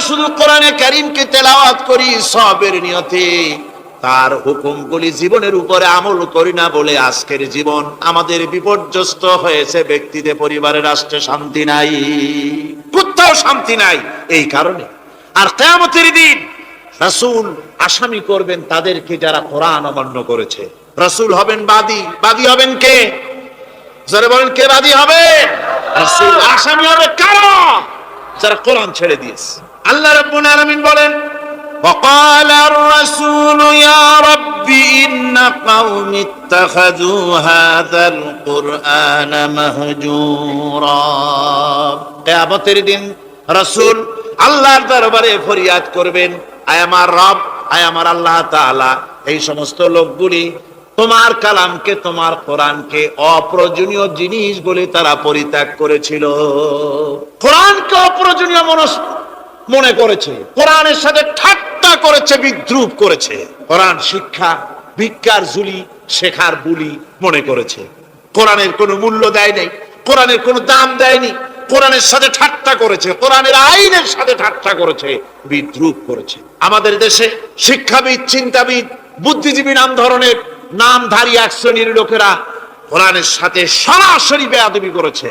শুধু কোরআনে কারিমকে তেলাওয়াত করি, সবের নিয়তে। তার হুকুমগুলি জীবনের উপরে আমল করি না বলে আজকের জীবন আমাদের বিপর্যস্ত হয়েছে। ব্যক্তিতে পরিবারে রাষ্ট্রে শান্তি নাই। কোথাও শান্তি নাই এই কারণে। আর কেয়ামতের দিন রাসূল আসামি করবেন তাদেরকে যারা কোরআন অমান্য করেছে। রাসুল হবেন বাদী। বাদী হবেন কে? যারা বলেন, কে বাদী হবে? রাসূল আসামি হবে কারা? যারা কোরআন ছেড়ে দিয়েছে। আল্লাহ রাব্বুল আলামিন বলেন وقال الرسول يا رب إن قوم اتخذوا هذا القرآن مهجورا কিয়ামতের দিন রাসূল আল্লাহর দরবারে ফরিয়াদ করবেন আয় আমার রব আয় আমার আল্লাহ তাআলা এই সমস্ত লোকগুলি তোমার কালামকে তোমার কোরআনকে অপ্রয়োজনীয় জিনিস বলে তারা পরিত্যাগ করেছিল কোরআনকে অপ্রয়োজনীয় মনস মনে করেছে। কোরআনের সাথে ঠাট্টা করেছে, বিদ্রুপ করেছে। কোরআন শিক্ষা, ভিক্ষার ঝুলি, শেখার বুলি মনে করেছে। কোরআনের কোনো মূল্য দেয় নাই, কোরআনের কোনো দাম দেয়নি কোরআনের সাথে ঠাট্টা করেছে, কোরআনের আইনের সাথে ঠাট্টা করেছে, বিদ্রুপ করেছে। আমাদের দেশে শিক্ষাবিদ, চিন্তাবিদ, বুদ্ধিজীবী নাম ধরনের, নামধারী এক শ্রেণির লোকেরা কোরআনের সাথে সরাসরি বেয়াদবি করেছে।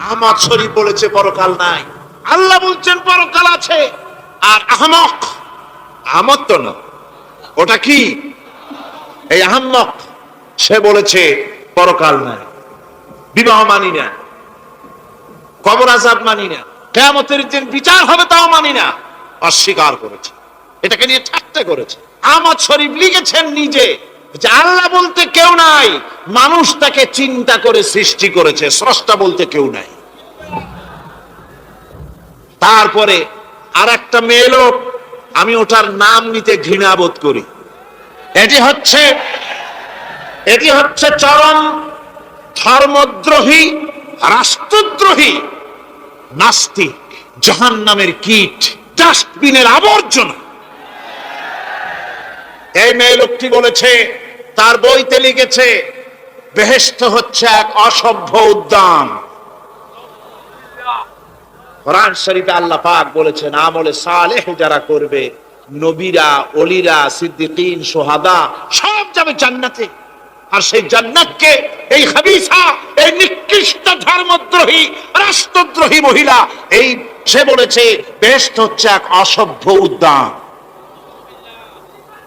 আহমদ শরীফ বলেছে, পরকাল নাই। আল্লাহ বলছেন, পরকাল আছে। আর আহমক, আহমদ তো না। ওটা কি? এই আহম্মক সে বলেছে, পরকাল নাই। বিবাহ মানি না। কবর আজাব মানি না। কেয়ামতের দিন বিচার হবে, তাও মানি না। অস্বীকার করেছে। এটাকে নিয়ে ঠাট্টা করেছে। আহমদ শরীফ লিখেছেন নিজে যে আল্লাহ বলতে কেউ নাই। মানুষ তাকে চিন্তা করে সৃষ্টি করেছে, স্রষ্টা বলতে কেউ নাই। তারপরে আর একটা মেয়ে আমি ওটার নাম নিতে ঘৃণা বোধ করি। এটি হচ্ছে এটি হচ্ছে চরম ধর্মদ্রোহী, রাষ্ট্রদ্রোহী, নাস্তিক জাহান নামের কীট, ডাস্টবিনের আবর্জনা। এই মেয়ে লোকটি বলেছে, তার বইতে লিখেছে বেহেস্ত হচ্ছে এক অসভ্য উদ্যান। কোরআন শরীফে আল্লাহ পাক বলেছেন, আমলে সালেহ যারা করবে, নবীরা, অলিরা, সিদ্দিকিন, সোহাদা, সব যাবে জান্নাতে। আর সেই জান্নাতকে এই হাবিসা এই নিকৃষ্ট ধর্মদ্রোহী, রাষ্ট্রদ্রোহী মহিলা, এই সে বলেছে বেস্ট হচ্ছে এক অসভ্য উদ্যান।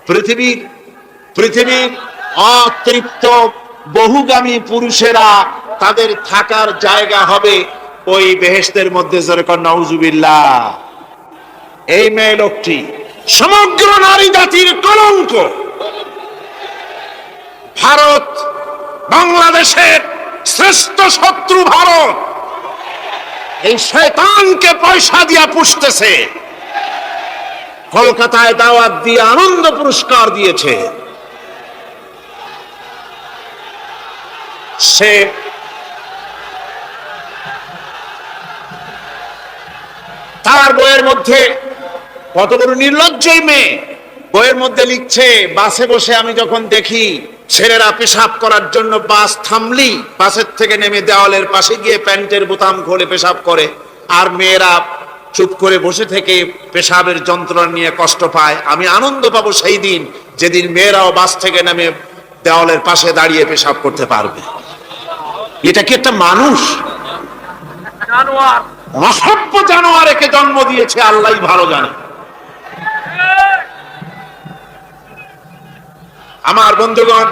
পৃথিবীর পৃথিবীর অতৃপ্ত বহুগামী পুরুষেরা তাদের থাকার জায়গা হবে ওই বেহেস্তের মধ্যে নওজুবিল্লাহ এই মেয়ে লোকটি সমগ্র নারী জাতির কলঙ্ক। ভারত বাংলাদেশের শ্রেষ্ঠ শত্রু ভারত। এই শয়তানকে পয়সা দিয়া পুষতেছে। কলকাতায় দাওয়াত দিয়ে আনন্দ পুরস্কার দিয়েছে। সে তার বইয়ের মধ্যে কত বড় নির্লজ্জই মেয়ে বইয়ের মধ্যে লিখছে, বাসে বসে আমি যখন দেখি ছেলেরা পেশাব করার জন্য বাস থামলি, বাসের থেকে নেমে দেওয়ালের পাশে গিয়ে প্যান্টের বোতাম খোলে পেশাব করে। আর মেয়েরা চুপ করে বসে থেকে পেশাবের যন্ত্রণা নিয়ে কষ্ট পায়। আমি আনন্দ পাবো সেই দিন যেদিন মেয়েরাও বাস থেকে নেমে দেওয়ালের পাশে দাঁড়িয়ে পেশাব করতে পারবে। এটা কি একটা মানুষ? অসভ্য জানোয়ারকে জন্ম দিয়েছে আল্লাহ ভালো জানে। আমার বন্ধুগণ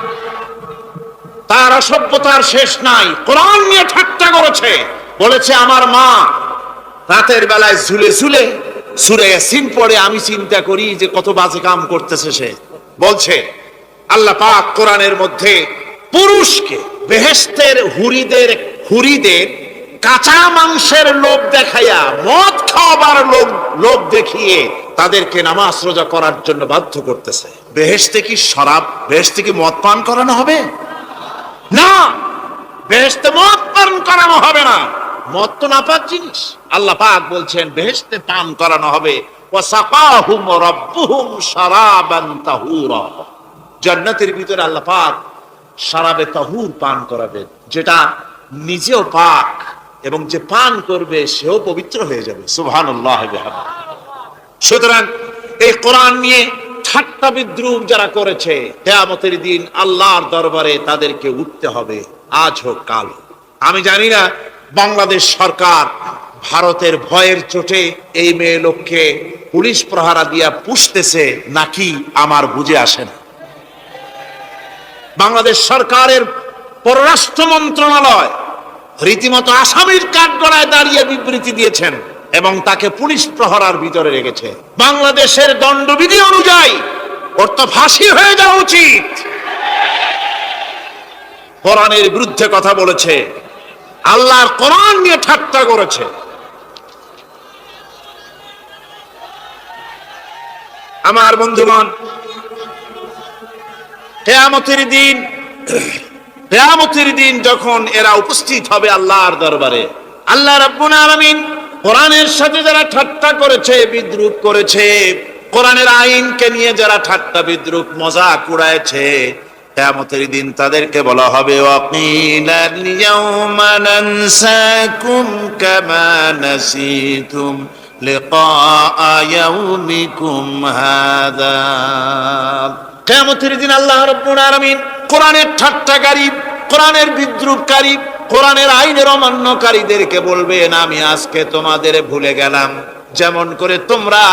তার অসভ্যতার শেষ নাই। কোরআন নিয়ে ঠাট্টা করেছে। বলেছে আমার মা রাতের বেলায় ঝুলে ঝুলে সুরে সিন পড়ে আমি চিন্তা করি যে কত বাজে কাম করতেছে সে। বলছে আল্লাহ পাক কোরআনের মধ্যে পুরুষকে বেহেস্তের হুরিদের হুরিদের কাঁচা মাংসের লোভ দেখাইয়া, মদ খাওয়াবার লোভ লোভ দেখিয়ে তাদেরকে নামাজ রোজা করার জন্য বাধ্য করতেছে। বেহেস্তে কি শরাব বেহেস্তে কি মদ পান করানো হবে? না! বেহেস্তে মদ পান করানো হবে না। মদ তো নাপাক জিনিস। আল্লাহ পাক বলছেন বেহেস্তে পান করানো হবে। ওয়াসাকাহুম রাব্বুহুম শারাবান তাহুরা। জান্নাতের ভিতরে আল্লাহ পাক শারাবে তাহুর পান করাবে, যেটা নিজেও পাক এবং যে পান করবে সেও পবিত্র হয়ে যাবে। বিহামদিহি। সুতরাং এই কোরআন নিয়ে ঠাট্টা বিদ্রুপ যারা করেছে, কেয়ামতের দিন আল্লাহর দরবারে তাদেরকে উঠতে হবে, আজ হোক কাল আমি জানি না বাংলাদেশ সরকার ভারতের ভয়ের চোটে এই মেয়ে লোককে পুলিশ প্রহারা দিয়া পুষতেছে নাকি আমার বুঝে আসে না। বাংলাদেশ সরকারের পররাষ্ট্র মন্ত্রণালয় রীতিমতো আসামির কাঠগড়ায় দাঁড়িয়ে বিবৃতি দিয়েছেন এবং তাকে পুলিশ প্রহরার ভিতরে রেখেছে। বাংলাদেশের দণ্ডবিধি অনুযায়ী ওর তো ফাঁসি হয়ে যাওয়া উচিত। কোরআনের বিরুদ্ধে কথা বলেছে, আল্লাহর কোরআন নিয়ে ঠাট্টা করেছে। আমার বন্ধুগণ কেয়ামতের দিন কেয়ামতের দিন যখন এরা উপস্থিত হবে আল্লাহর দরবারে, আল্লাহ রাব্বুল কোরআনের সাথে যারা ঠাট্টা করেছে, বিদ্রুপ করেছে, কোরআনের আইনকে নিয়ে যারা ঠাট্টা, বিদ্রুপ মজা কুড়াইছে কেয়ামতের দিন তাদেরকে বলা হবে লিকা ইয়াউমিকুম হাদা। কেয়ামতের দিন আল্লাহ রব্বুল আলামিন কোরআনের ঠাট্টাকারী, কোরআনের বিদ্রুপকারী, কোরআনের আইনের অমান্যকারীদেরকে বলবেন, আমি আজকে তোমাদের ভুলে গেলাম। যেমন করে তোমরা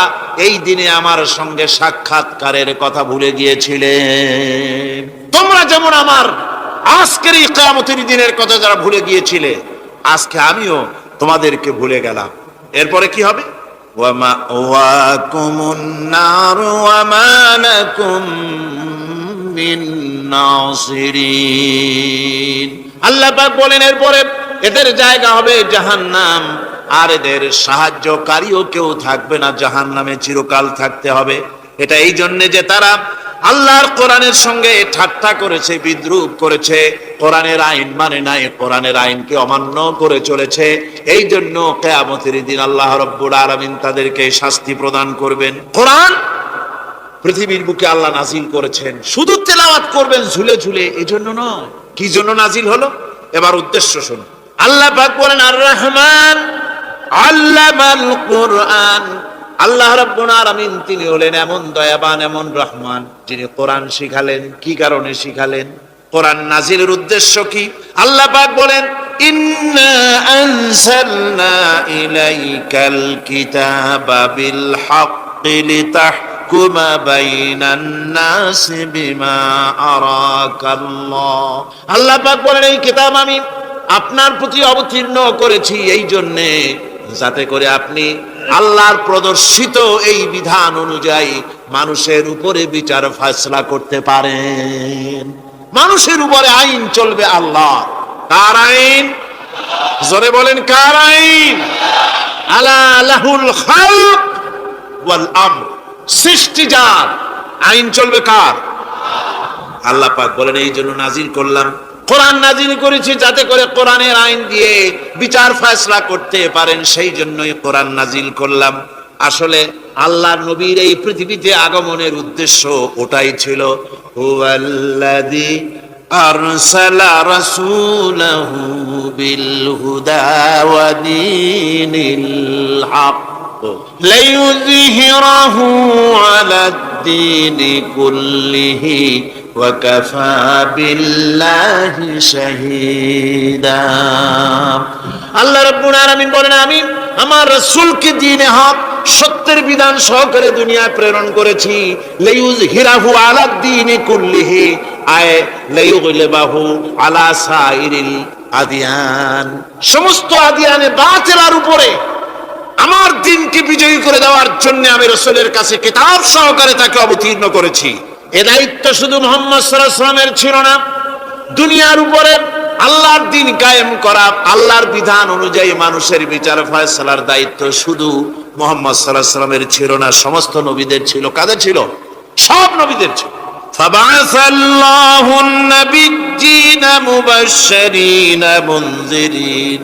এই দিনে আমার সঙ্গে সাক্ষাৎকারের কথা ভুলে গিয়েছিলে। তোমরা যেমন আমার আজকের এই কেয়ামতের দিনের কথা যারা ভুলে গিয়েছিলে, আজকে আমিও তোমাদেরকে ভুলে গেলাম। এরপরে কি হবে? ومأواكم النار وما لكم من ناصرين আল্লাহ পাক বলেন এরপরে এদের জায়গা হবে জাহান্নাম আর এদের সাহায্যকারীও কেউ থাকবে না জাহান্নামে চিরকাল থাকতে হবে এটা এই জন্য যে তারা আল্লাহর কোরআনের সঙ্গে ঠাট্টা করেছে, বিদ্রুপ করেছে। কোরআনের আইন মানে নাই, কোরআনের আইনকে অমান্য করে চলেছে। এই জন্য কেয়ামতের দিন আল্লাহ রব্বুল আলামিন তাদেরকে শাস্তি প্রদান করবেন। কোরআন পৃথিবীর বুকে আল্লাহ নাজিল করেছেন। শুধু তেলাওয়াত করবেন ঝুলে ঝুলে এই জন্য নয়। কি জন্য নাজিল হলো? এবার উদ্দেশ্য শুনুন। আল্লাহ পাক বলেন আর রহমান আল্লাহ কোরআন আল্লাহ রাব্বুল আলামিন তিনি হলেন এমন দয়াবান, এমন রহমান, যিনি কোরআন শিখালেন। কি কারণে শিখালেন? কোরআন নাজিলের উদ্দেশ্য কি? আল্লাহ পাক বলেন, ইন্না আনজালনা ইলাইকাল কিতাবা বিল হাক্কি লিতাহকুমা বাইনান নাস বিমা আরাকাল্লাহ। আল্লাহ পাক বলেন, এই কিতাব আমি আপনার প্রতি অবতীর্ণ করেছি এই জন্যে যাতে করে আপনি আল্লাহর প্রদর্শিত এই বিধান অনুযায়ী মানুষের উপরে বিচার ফাসলা করতে পারেন। মানুষের উপরে আইন চলবে আল্লাহ। কার আইন? জোরে বলেন, কার আইন? আলা লাহুল খালক ওয়াল আমর। সৃষ্টি যার, আইন চলবে কার? আল্লাহ পাক বলেন, এই জন্য নাজিল করলাম। কোরআন নাজিল করেছি যাতে করে কোরআনের আইন দিয়ে বিচার ফয়সলা করতে পারেন সেই জন্যই কোরআন নাজিল করলাম আসলে আল্লাহ নবীর এই পৃথিবীতে আগমনের উদ্দেশ্য ওটাই ছিল হুয়াল্লাযী আরসালা রাসূলাহু বিল হুদা ওয়া দীনিল হক ليظهره على الدين كله وكفى بالله شهيدا আল্লাহ রাব্বুল আলামিন বলেন আমি আমার রাসূলকে দ্বীনে হক সত্যের বিধান সহকারে দুনিয়ায় প্রেরণ করেছি লাইউজ হিরাহু আলা দ্বীনি কুল্লিহি আয় লাইউগলিবাহু আলা সাইরিল আদিয়ান সমস্ত আদিয়ানে বাতিলার উপরে আমার দিনকে বিজয়ী করে দেওয়ার জন্য আমি রসুলের কাছে কিতাব সহকারে তাকে অবতীর্ণ করেছি এ দায়িত্ব শুধু মোহাম্মদ সাল্লামের ছিল না দুনিয়ার উপরে আল্লাহর দিন কায়েম করা আল্লাহর বিধান অনুযায়ী মানুষের বিচার ফয়সালার দায়িত্ব শুধু মোহাম্মদ সাল্লাহ সাল্লামের ছিল না সমস্ত নবীদের ছিল কাদের ছিল সব নবীদের ছিল فبعث الله النبيين مبشرين منذرين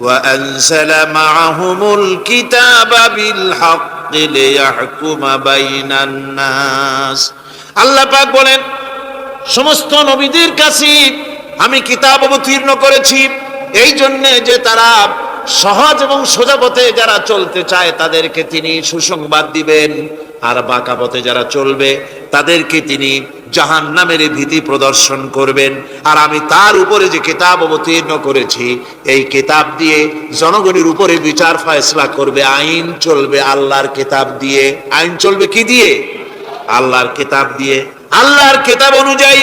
وأنزل معهم الكتاب بالحق ليحكم بين الناس আল্লাহ পাক বলেন, সমস্ত নবীদের কাছে আমি কিতাব অবতীর্ণ করেছি। এই জন্য যে তারা সহজ এবং সোজা পথে যারা চলতে চায়, তাদেরকে তিনি সুসংবাদ দিবেন। আর বাঁকা পথে যারা চলবে, তাদেরকে তিনি জাহান নামের ভীতি প্রদর্শন করবেন। আর আমি তার উপরে যে কিতাব অবতীর্ণ করেছি, এই কিতাব দিয়ে জনগণের উপরে বিচার ফয়সলা করবে। আইন চলবে আল্লাহর কিতাব দিয়ে। আইন চলবে কি দিয়ে? আল্লাহর কিতাব দিয়ে আল্লাহর কিতাব অনুযায়ী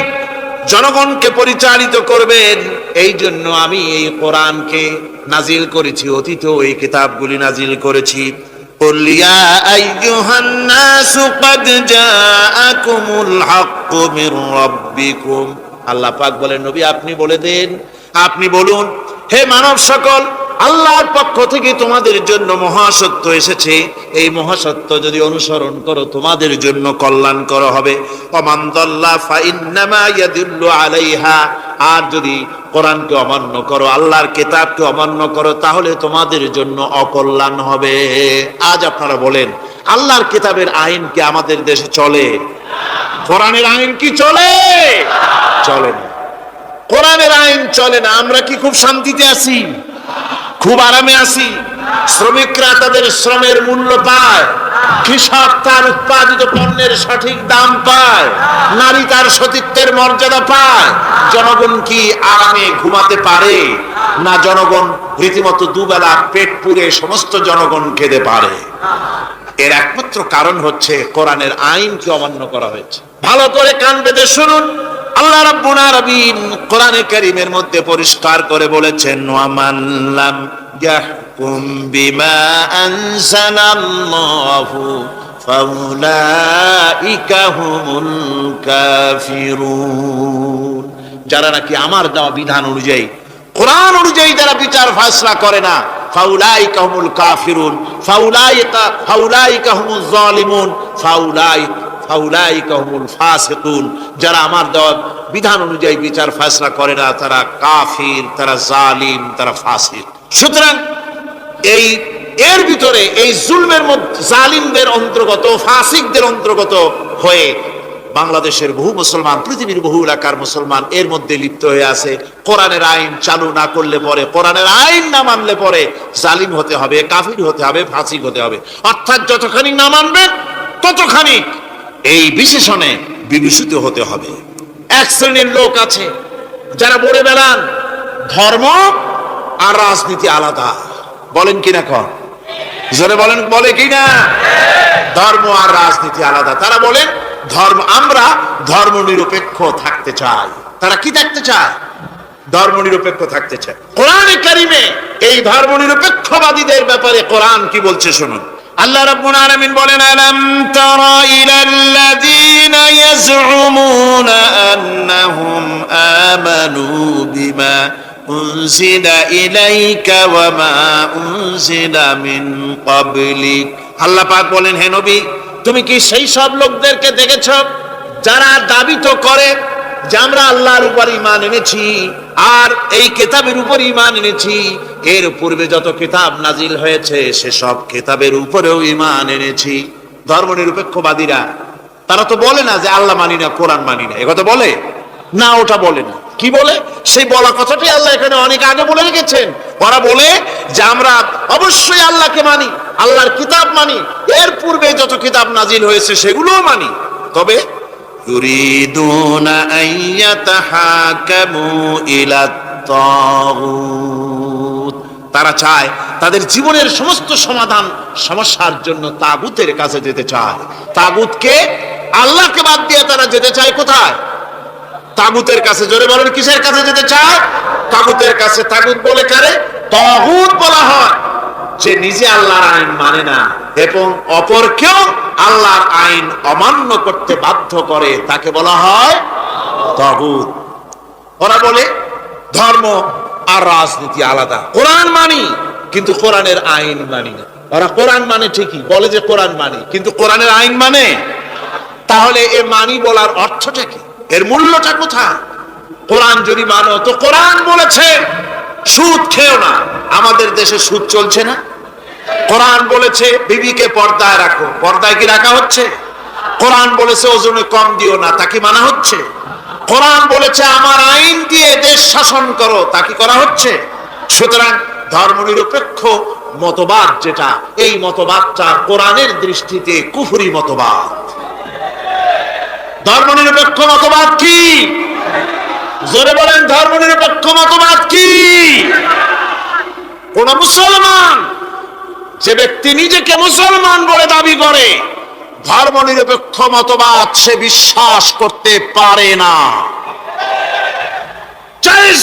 জনগণকে পরিচালিত করবেন এই জন্য আমি এই কোরআনকে নাজিল করেছি অতীত এই কিতাবগুলি নাজিল করেছি قل يا أيها الناس قد جاءكم الحق من ربكم আল্লাহ পাক বলেন নবী আপনি বলে দেন আপনি বলুন হে মানব সকল আল্লাহর পক্ষ থেকে তোমাদের জন্য মহাসত্য এসেছে। এই মহাসত্য যদি অনুসরণ করো, তোমাদের জন্য কল্যাণ করা হবে আলাইহা। আর যদি কোরআনকে অমান্য করো, আল্লাহর কেতাবকে অমান্য করো, তাহলে তোমাদের জন্য অকল্যাণ হবে। আজ আপনারা বলেন, আল্লাহর কেতাবের আইন কি আমাদের দেশে চলে? কোরআনের আইন কি চলে? চলে না। কোরআনের আইন চলে না। আমরা কি খুব শান্তিতে আছি? খুব আরামে আছি। শ্রমিকরা তাদের শ্রমের মূল্য পায়। কৃষক তার উৎপাদিত পণ্যের সঠিক দাম পায়। নারী তার সতীত্বের মর্যাদা পায়। জনগণ কি আরামে ঘুমাতে পারে? না জনগণ রীতিমতো দুবেলা পেট পুড়ে সমস্ত জনগণ খেতে পারে? এর একমাত্র কারণ হচ্ছে কোরআনের আইনকে অমান্য করা হয়েছে। ভালো করে কান বেঁধে শুনুন। আল্লাহ রাব্বুল আলামিন কোরআনে কারীমের মধ্যে পরিষ্কার করে বলেছেন, ওয়ামান লাম ইয়াহকুম বিমা আনজালাল্লাহু ফাউলাইকা হুমুল কাফিরুন। যারা নাকি আমার দেওয়া বিধান অনুযায়ী, কোরআন অনুযায়ী যারা বিচার ফাসলা করে না ফাউলাইকা হুমুল কাফিরুন, ফাউলাইকা ফাউলাইকা হুমুল জালিমুন, ফাউলাই, ফাউলাইকা হুমুল ফাসিকুন। যারা আমার দেওয়া বিধান অনুযায়ী বিচার ফাসলা করে না, তারা কাফির, তারা জালিম, তারা ফাসিক। সুতরাং এই, এর ভিতরে এই জুলমের মধ্যে জালিমদের অন্তর্গত, ফাসিকদের অন্তর্গত হয়ে বাংলাদেশের বহু মুসলমান, পৃথিবীর বহু এলাকার মুসলমান এর মধ্যে লিপ্ত হয়ে আছে। কোরআনের আইন চালু না করলে পরে, কোরআনের আইন না মানলে পরে জালিম হতে হবে, কাফির হতে হবে ফাসিক হতে হবে। অর্থাৎ যতখানি না মানবেন ততখানি এই বিশেষণে বিভূষিত হতে হবে। এক শ্রেণির লোক আছে, যারা বলে বেড়ান, ধর্ম আর রাজনীতি আলাদা। বলেন কিনা কর জোরে বলেন, বলে কিনা? ধর্ম আর রাজনীতি আলাদা। তারা বলেন ধর্ম আমরা ধর্ম নিরপেক্ষ থাকতে চাই। তারা কি থাকতে চায়? ধর্ম নিরপেক্ষ থাকতে চায়। কোরআনে কারিমে এই ধর্ম নিরপেক্ষবাদীদের ব্যাপারে কোরআন কি বলছে শুনুন। আল্লাহ রাব্বুল আলামিন বলেন আলাম তারা ইলাল্লাযীনা ইয়াজউমুনা আন্নাহুম আমানু বিমা উনজিলা ইলাইকা ওয়া মা উনজিলা মিন ক্বাবলিক। আল্লাহ পাক বলেন হে নবী তুমি কি সেই সব লোকদেরকে দেখেছ যারা দাবি তো করে যে আমরা আল্লাহর উপর ইমান এনেছি আর এই কেতাবের উপর ইমান এনেছি? এর পূর্বে যত কিতাব নাজিল হয়েছে, সেসব কিতাবের উপরেও ইমান এনেছি। ধর্ম নিরপেক্ষবাদীরা তারা তো বলে না যে আল্লাহ মানি না, কোরআন মানি না। একথা বলে? না, ওটা বলে না। কি বলে সেই বলা কথাটাই আল্লাহ এখানে অনেক আগে বলে রেখেছেন ওরা বলে যে আমরা অবশ্যই আল্লাহকে মানি আল্লাহর কিতাব মানি এর পূর্বে যত কিতাব নাজিল হয়েছে সেগুলোও মানি তবে يريدون أن يتحاكموا إلى الطاغوت তারা চায় তাদের জীবনের সমস্ত সমাধান সমস্যার জন্য তাগুতের কাছে যেতে চায় তাগুতকে আল্লাহকে বাদ দিয়ে তারা যেতে চায় কোথায় তাগুতের কাছে জোরে বলেন, কিসের কাছে যেতে চায়? তাগুতের কাছে তাগুত বলে কারে? তাগুত বলা হয়। যে নিজে আল্লাহর আইন মানে না, এবং অপরকেও আল্লাহর আইন অমান্য করতে বাধ্য করে, তাকে বলা হয় তাগুত। ওরা বলে, ধর্ম আর রাজনীতি আলাদা। কোরআন মানি, কিন্তু কোরআনের আইন মানি না। ওরা কোরআন মানে ঠিকই, বলে যে কোরআন মানি, কিন্তু কোরআনের আইন মানে? তাহলে এ মানি বলার অর্থটা কি? এর মূল্যটা কোথায়? কোরআন যদি মানো, তো কোরআন বলেছে, সুদ খেও না। আমাদের দেশে সুদ চলছে না। কোরআন বলেছে, বিবিকে পর্দায় রাখো। পর্দায় কি রাখা হচ্ছে? কোরআন বলেছে, ওজনে কম দিও না। তা কি মানা হচ্ছে? কোরআন বলেছে, আমার আইন দিয়ে দেশ শাসন করো। তা কি করা হচ্ছে? সুতরাং ধর্মনিরপেক্ষ মতবাদ যেটা, এই মতবাদটা কোরআনের দৃষ্টিতে কুফরি মতবাদ। ধর্মনিরপেক্ষ মতবাদ কি? জোরে বলেন, ধর্মনিরপেক্ষ মতবাদ কি? কোন মুসলমান যে ব্যক্তি নিজেকে মুসলমান বলে দাবি করে, ধর্মনিরপেক্ষ মতবাদ সে বিশ্বাস করতে পারে না।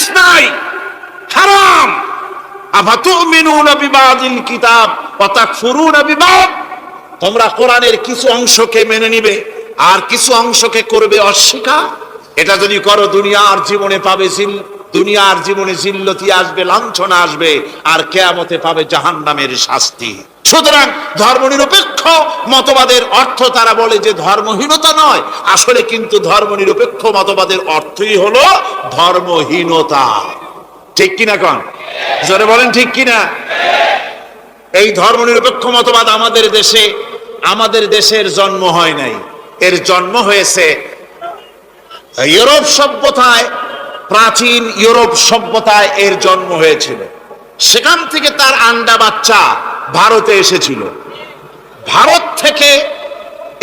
নাই, হারাম। কিতাব তোমরা কোরআনের কিছু অংশকে মেনে নিবে। আর কিছু অংশকে করবে অস্বীকার। এটা যদি করো, দুনিয়ার জীবনে পাবে দুনিয়ার জীবনে জিল্লতি আসবে, লাঞ্ছনা আসবে, আর কেয়ামতে পাবে জাহান্নামের শাস্তি। সুতরাং ধর্মনিরপেক্ষ মতবাদের অর্থ তারা বলে যে ধর্মহীনতা নয়। আসলে কিন্তু ধর্মনিরপেক্ষ মতবাদের অর্থই হলো ধর্মহীনতা। ঠিক কিনা কন? জোরে বলেন ঠিক কিনা? এই ধর্মনিরপেক্ষ মতবাদ আমাদের দেশে, আমাদের দেশের জন্ম হয় নাই। এর জন্ম হয়েছে। ইউরোপ সভ্যতায়, প্রাচীন ইউরোপ সভ্যতায় এর জন্ম হয়েছিল। সেখান থেকে তার আন্ডা বাচ্চা ভারতে এসেছিল। ভারত থেকে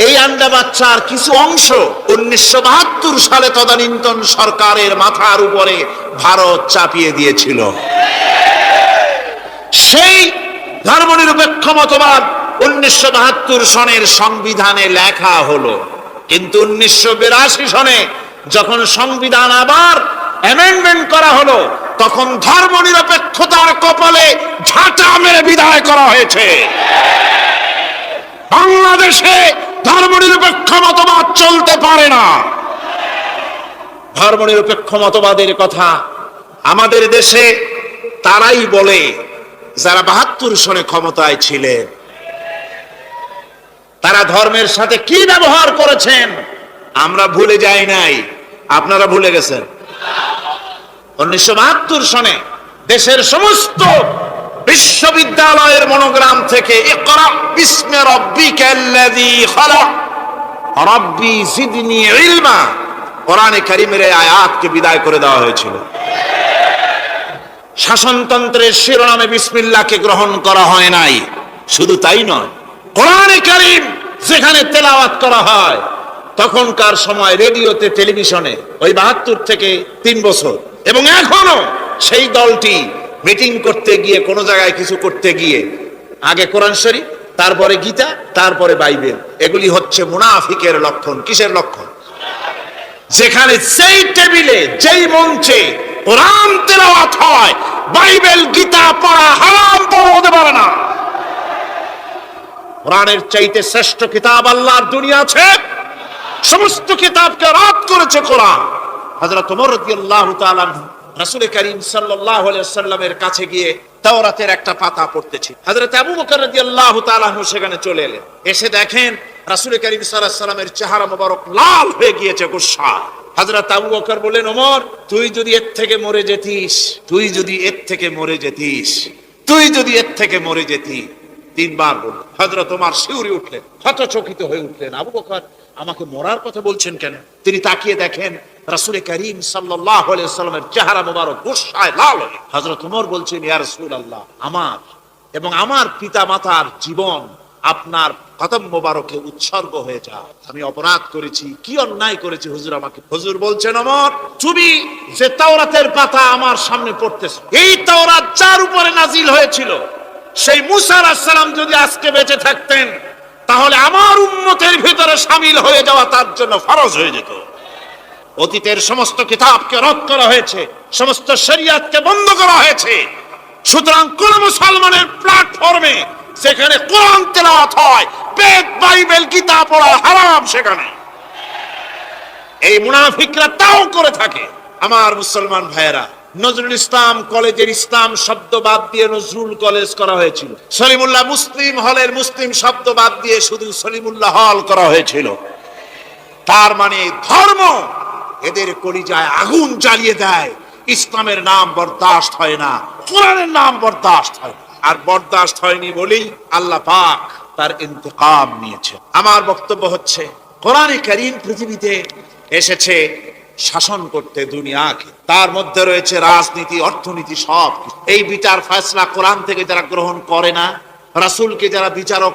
এই আন্ডা বাচ্চার কিছু অংশ উনিশশো বাহাত্তর সালে তদানীন্তন সরকারের মাথার উপরে ভারত চাপিয়ে দিয়েছিল। সেই ধর্মনিরপেক্ষ মতবাদ উনিশশো বাহাত্তর সনের সংবিধানে লেখা হলো, কিন্তু উনিশশো বিরাশি সনে যখন সংবিধান আবার অ্যামেন্ডমেন্ট করা হলো, তখন ধর্মনিরপেক্ষতার কপালে ঝাঁটা মেরে বিদায় করা হয়েছে। বাংলাদেশে ধর্মনিরপেক্ষ মতবাদ চলতে পারে না। ধর্মনিরপেক্ষ মতবাদের কথা আমাদের দেশে তারাই বলে, যারা বাহাত্তর সনে ক্ষমতায় ছিলেন তারা ধর্মের সাথে কি ব্যবহার করেছেন? আমরা ভুলে যাই নাই। আপনারা ভুলে গেছেন। উনিশশো বাহাত্তর সনে দেশের সমস্ত বিশ্ববিদ্যালয়ের মনোগ্রাম থেকে বিদায় করে দেওয়া হয়েছিল। শাসনতন্ত্রের শিরোনামে বিসমিল্লাহকে গ্রহণ করা হয় নাই। শুধু তাই নয় কোরআনে কারিম যেখানে তেলাওয়াত করা হয়, তখনকার সময় রেডিওতে, টেলিভিশনে, ওই বাহাত্তর থেকে তিন বছর। এবং এখনও সেই দলটি মিটিং করতে গিয়ে, কোনো জায়গায় কিছু করতে গিয়ে, আগে কোরআন শরীফ, তারপরে গীতা, তারপরে বাইবেল। এগুলি হচ্ছে মুনাফিকের লক্ষণ। কিসের লক্ষণ? যেখানে সেই টেবিলে, যেই মঞ্চে কোরআন তেলাওয়াত হয়, বাইবেল, গীতা পড়া হারাম, পড়া হতে পারে না। কোরআনের চাইতে শ্রেষ্ঠ কিতাব আল্লাহর দুনিয়া আছে। সমস্ত কিতাবকে রাত করেছে কোরআন। হযরত ওমর রাদিয়াল্লাহু তাআলা রাসূল করিম সাল্লাল্লাহু আলাইহি সাল্লামের কাছে গিয়ে তাওরাতের একটা পাতা পড়তেছি। হযরত আবু বকর রাদিয়াল্লাহু তাআলা সেখানে চলে এলেন। এসে দেখেন রাসূল করিম সাল্লাল্লাহু আলাইহি সাল্লামের চেহারা মোবারক লাল হয়ে গিয়েছে, গুসা। হযরত আবু বকর বলেন ওমর তুই যদি এর থেকে মরে যেতিস, তুই যদি এর থেকে মরে যেতিস, তুই যদি এর থেকে মরে যেতি তিনবার বলল, হযরত ওমর শিউরে উঠলেন, হতচকিত হয়ে উঠলেন। আবু বকর আমাকে মরার কথা বলছেন কেন? তিনি তাকিয়ে দেখেন, রাসূল করিম সাল্লামের চেহারা মোবারক লাল হযরত ওমর বলছেন, ইয়া রাসূলুল্লাহ, আমার এবং আমার পিতা মাতার জীবন আপনার কদম মোবারকে উৎসর্গ হয়ে যা আমি অপরাধ করেছি, কি অন্যায় করেছি হুজুর আমাকে? হুজুর বলছেন অমর তুমি যে তাওরাতের পাতা আমার সামনে পড়তেছো, এই তাওরাত যার উপরে নাজিল হয়েছিল সেই মুসা আলাইহিস সালাম যদি আজকে বেঁচে থাকতেন, তাহলে আমার উম্মতের ভিতরে সামিল হয়ে যাওয়া তার জন্য ফরজ হয়ে যেত। অতীতের সমস্ত কিতাবকে রদ করা হয়েছে, সমস্ত শরিয়াতকে বন্ধ করা হয়েছে। সুতরাং কোন মুসলমানের প্ল্যাটফর্মে সেখানে কোরআন তেলাওয়াত হয়, বেদ, বাইবেল গীতা পড়া হারাম সেখানে। এই মুনাফিকরা তাও করে থাকে। আমার মুসলমান ভাইয়েরা নজরুল ইসলাম কলেজের ইসলাম শব্দ বাদ দিয়ে নজরুল কলেজ করা হয়েছিল। সলিমুল্লাহ মুসলিম হলের মুসলিম শব্দ বাদ দিয়ে শুধু সলিমুল্লাহ হল করা হয়েছিল। তার মানে ধর্ম এদের কলিজায় আগুন জ্বালিয়ে দেয়। ইসলামের নাম বরদাস্ত হয় না, কোরআনের নাম বরদাস্ত হয়। আর বরদাস্ত হয়নি বলেই আল্লাহ পাক তার ইন্তকাম নিয়েছে আমার বক্তব্য হচ্ছে, কোরআনে কারীম পৃথিবীতে এসেছে শাসন করতে দুনিয়াকে। তার মধ্যে রয়েছে রাজনীতি, অর্থনীতি সব এই বিচার ফয়সলা কোরআন থেকে যারা গ্রহণ করে না, রাসুলকে যারা বিচারক